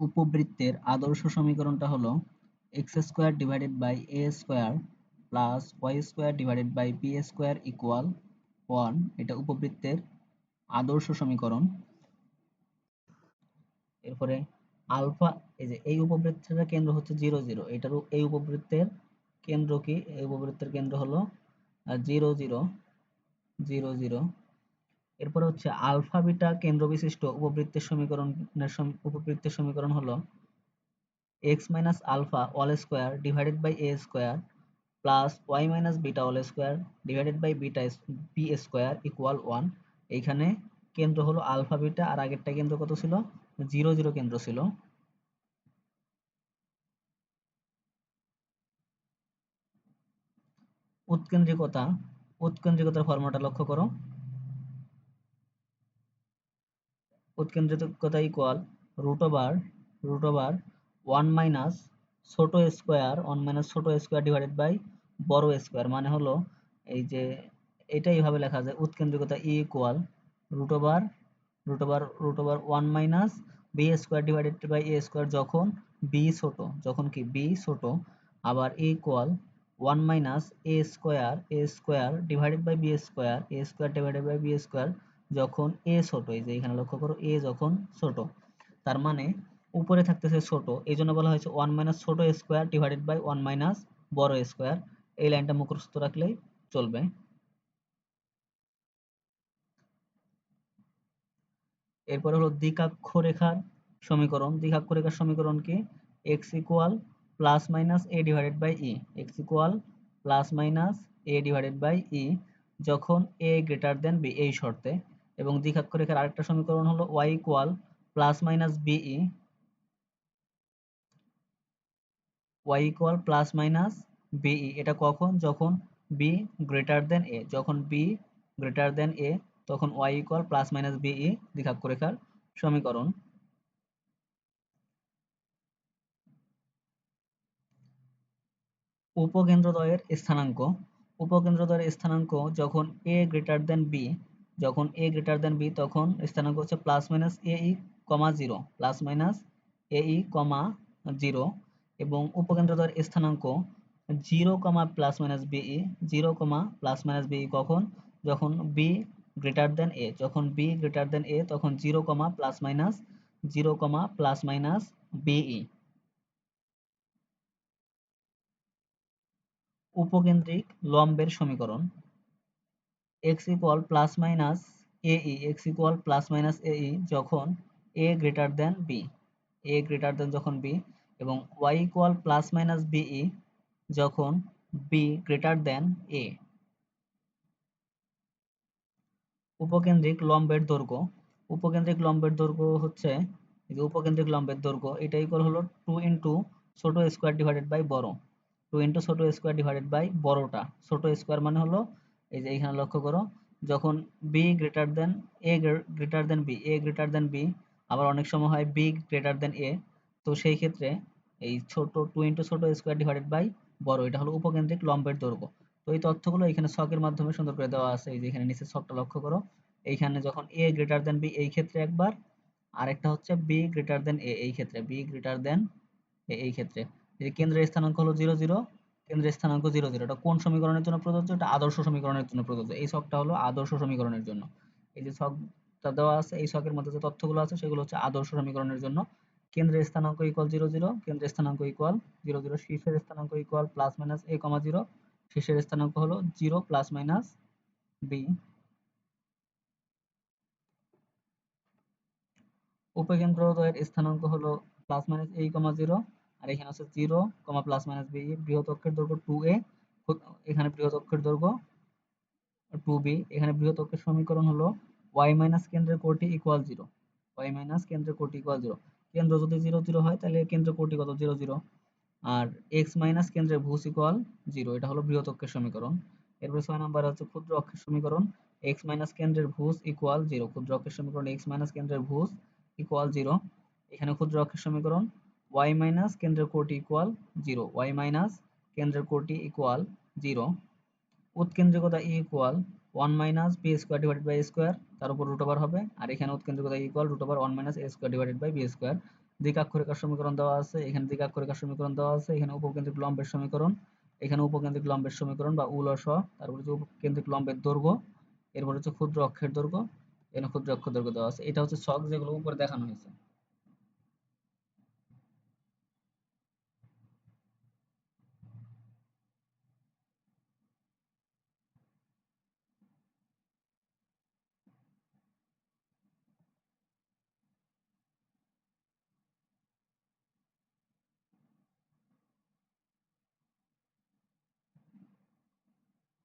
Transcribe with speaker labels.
Speaker 1: উপবৃত্তের আদর্শ সমীকরণটা হলো X square divided by A square plus Y square divided by B square equal one এটা উপবৃত্তের আদর্শ সমীকরণ। এরপরে আলফা, এই যে এই উপবৃত্তের কেন্দ্র হচ্ছে জিরো জিরো এটার এই উপবৃত্তের কেন্দ্র কি? এই উপবৃত্তের কেন্দ্র হলো জিরো জিরো জিরো জিরো এরপরে হচ্ছে আলফা, বিটা কেন্দ্র বিশিষ্ট উপবৃত্তের সমীকরণের উপবৃত্তের সমীকরণ হলো X minus alpha all square divided by A square plus Y minus beta all square divided by beta B square equal one এইখানে কেন্দ্র হলো আলফা, বিটা আর আগেরটা কেন্দ্র কত ছিল? জিরো জিরো কেন্দ্র ছিল। উৎকেন্দ্রিকতা, উৎকেন্দ্রিকতার ফর্মুলাটা লক্ষ্য করো। উৎকেন্দ্রিকতা equal root over root over one minus ছোট স্কোয়ার ওয়ান মাইনাস ছোট স্কোয়ার ডিভাইডেড বাই বড় স্কোয়ার মানে হলো এই যে এটা এইভাবে লেখা যায়, উৎকেন্দ্রিকতা E equal root over root over root over one minus B square divided by A square যখন বি ছোট, যখন কি বি ছোট, আবার equal one minus A square A square divided by B square A square divided by B square যখন এ ছোট, এই যে এখানে লক্ষ্য করো এ যখন ছোট, তার মানে উপরে থাকতেছে ছোট এই জন্য বলা হয়েছে ওয়ান মাইনাস ছোট square divided by one minus বড় স্কোয়ার এই লাইনটা মুখস্থ রাখলেই চলবে। এরপরে হলো দ্বিকাক্ষ রেখার সমীকরণ দ্বিকাক্ষ রেখার সমীকরণ কি? X equal plus minus A divided by E X equal plus minus A divided by E যখন এ গ্রেটার দেন বি এই শর্তে। এবং দ্বিঘাক্ষ রেখার আরেকটা সমীকরণ হলো Y equal plus minus B E Y equal plus minus B E এটা কখন? যখন বি গ্রেটার দেন এ যখন বি গ্রেটার দেন এ তখন Y equal plus minus B E দ্বিঘাক্ষ রেখার সমীকরণ। উপকেন্দ্রদ্বয়ের স্থানাঙ্ক উপকেন্দ্রদ্বয়ের স্থানাঙ্ক যখন এ গ্রেটার দেন বি যখন এ গ্রেটার দেন বি তখন স্থানাঙ্ক হচ্ছে plus minus A E comma zero plus minus A E comma zero এবং উপকেন্দ্রদ্বয়ের স্থানাঙ্ক zero comma plus minus B E zero comma plus minus B E কখন? যখন বি গ্রেটার দেন এ যখন বি গ্রেটার দেন এ তখন zero comma plus minus zero comma plus minus b e উপকেন্দ্রিক লম্বের সমীকরণ। X equal plus minus a e x equal plus minus a e যখন a greater than b a greater than যখন b এবং y equal plus minus b e যখন b greater than a উপকেন্দ্রিক লম্বের দৈর্ঘ্য, উপকেন্দ্রিক লম্বের দৈর্ঘ্য হচ্ছে যে উপকেন্দ্রিক লম্বের দৈর্ঘ্য, এটা ইকুয়াল হলো টু ইন্টু ছোট স্কোয়ার ডিভাইডেড বাই বড়। টু ইন্টু ছোট স্কোয়ার ডিভাইডেড বাই বড়টা, ছোট স্কোয়ার মানে হলো এই যে এখানে লক্ষ্য করো, যখন b greater than a greater than b a greater than b আবার অনেক সময় হয় বি গ্রেটার দেন এ তো সেই ক্ষেত্রে এই ছোট টু ইন্টু ছোট স্কোয়ার ডিভাইডেড বাই বড়, এটা হলো উপকেন্দ্রিক লম্বের দৈর্ঘ্য। তো এই তথ্যগুলো এখানে ছকের মাধ্যমে সুন্দর করে দেওয়া আছে, এই যে এখানে নিচে ছকটা লক্ষ্য করো। এইখানে যখন এ গ্রেটার দেন বি এই ক্ষেত্রে একবার, আরেকটা হচ্ছে বি গ্রেটার দেন এ এই ক্ষেত্রে বি গ্রেটার দেন এই ক্ষেত্রে। এই কেন্দ্রের স্থানাঙ্ক হলো জিরো জিরো কেন্দ্রের স্থানাঙ্ক জিরো জিরো এটা কোন সমীকরণের জন্য প্রযোজ্য? এটা আদর্শ সমীকরণের জন্য প্রযোজ্য। এই ছকটা হলো আদর্শ সমীকরণের জন্য। এই যে ছকটা দেওয়া আছে, এই ছকের মধ্যে যে তথ্যগুলো আছে, সেগুলো হচ্ছে আদর্শ সমীকরণের জন্য। কেন্দ্রের স্থানাঙ্ক ইকুয়াল জিরো জিরো কেন্দ্রের স্থানাঙ্ক ইকুয়াল জিরো জিরো শীর্ষের স্থানাঙ্ক equal plus minus a comma zero শীর্ষের স্থানাঙ্ক হলো জিরো প্লাস মাইনাস বি উপকেন্দ্রদ্বয়ের স্থানাঙ্ক হলো plus minus a comma zero আর এখানে আছে zero comma plus minus b বৃহৎ অক্ষের দৈর্ঘ্য টু এ এখানে বৃহৎ অক্ষের দৈর্ঘ্য টু বি এখানে বৃহৎ অক্ষের সমীকরণ হলো ওয়াই মাইনাস কেন্দ্রের কোটি ইকুয়াল জিরো ওয়াই মাইনাস কেন্দ্রের কোটি ইকুয়াল জিরো কেন্দ্র যদি জিরো জিরো হয় তাহলে কেন্দ্রের কোটি কত? জিরো জিরো আর এক্স মাইনাস কেন্দ্রের ভূস ইকুয়াল জিরো এটা হলো বৃহৎ অক্ষের সমীকরণ, এরপর ছয় নাম্বার হচ্ছে ক্ষুদ্র অক্ষের সমীকরণ এক্স মাইনাস কেন্দ্রের ভূস ইকুয়াল জিরো ক্ষুদ্র অক্ষের সমীকরণ এক্স মাইনাস কেন্দ্রের ভূস ইকুয়াল জিরো এখানে ক্ষুদ্র অক্ষের সমীকরণ ওয়াই মাইনাস কেন্দ্রের কোটি ইকুয়াল জিরো ওয়াই মাইনাস কেন্দ্রের কোটি equal zero উৎকেন্দ্রিকতা e equal one minus b square divided by square তার উপর রুট ওভার হবে, আর এখানে উৎকেন্দ্রিকতা equal root over one minus a square divided by b square দ্বিকাক্ষরিকার সমীকরণ দেওয়া আছে, এখানে দ্বিকাক্ষরিকার সমীকরণ দেওয়া আছে, এখানে উপকেন্দ্রিক লম্বের সমীকরণ, এখানে উপকেন্দ্রিক লম্বের সমীকরণ বা উলস তারপর হচ্ছে উপকেন্দ্রিক লম্বের দৈর্ঘ্য, এরপর হচ্ছে ক্ষুদ্র অক্ষের দৈর্ঘ্য, এখানে ক্ষুদ্র অক্ষর দৈর্ঘ্য দেওয়া আছে, এটা হচ্ছে ছক যেগুলো উপরে দেখানো হয়েছে।